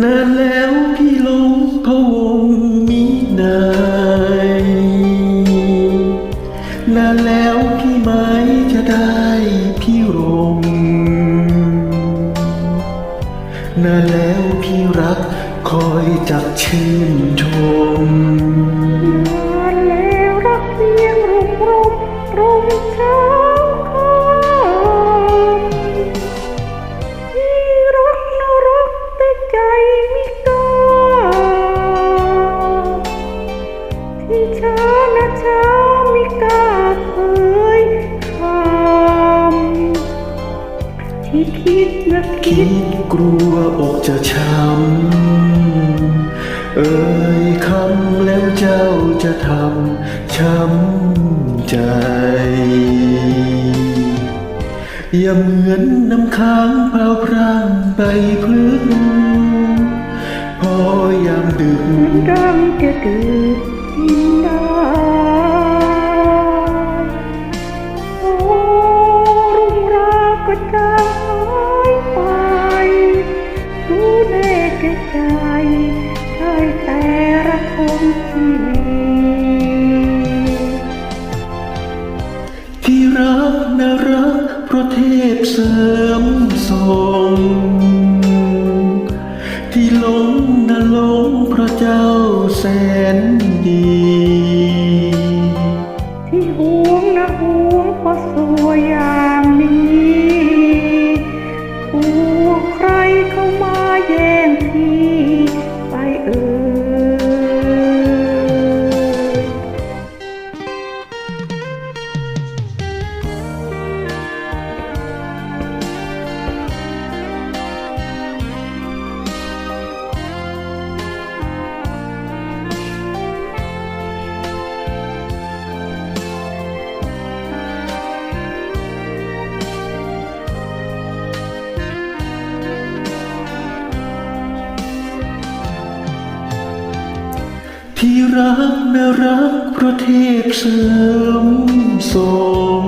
นานแล้วพี่ลงพะวงมินายนานแล้วพี่ไม้จะได้พี่รมนานแล้วพี่รักคอยจักชื่นชม ที่คิดนะคิดกลัวอกจะช้ำเอ่ยคำแล้วเจ้าจะทำช้ำใจ อย่าเหมือนน้ำค้างเปล่าพรางใบพลึกพอยามดึกดังจะดื่มกิ พเสริมส่งที่ลงนลงเพราะเจ้าแสนดี ที่รักแม่รักพระเทพเสริมส่ง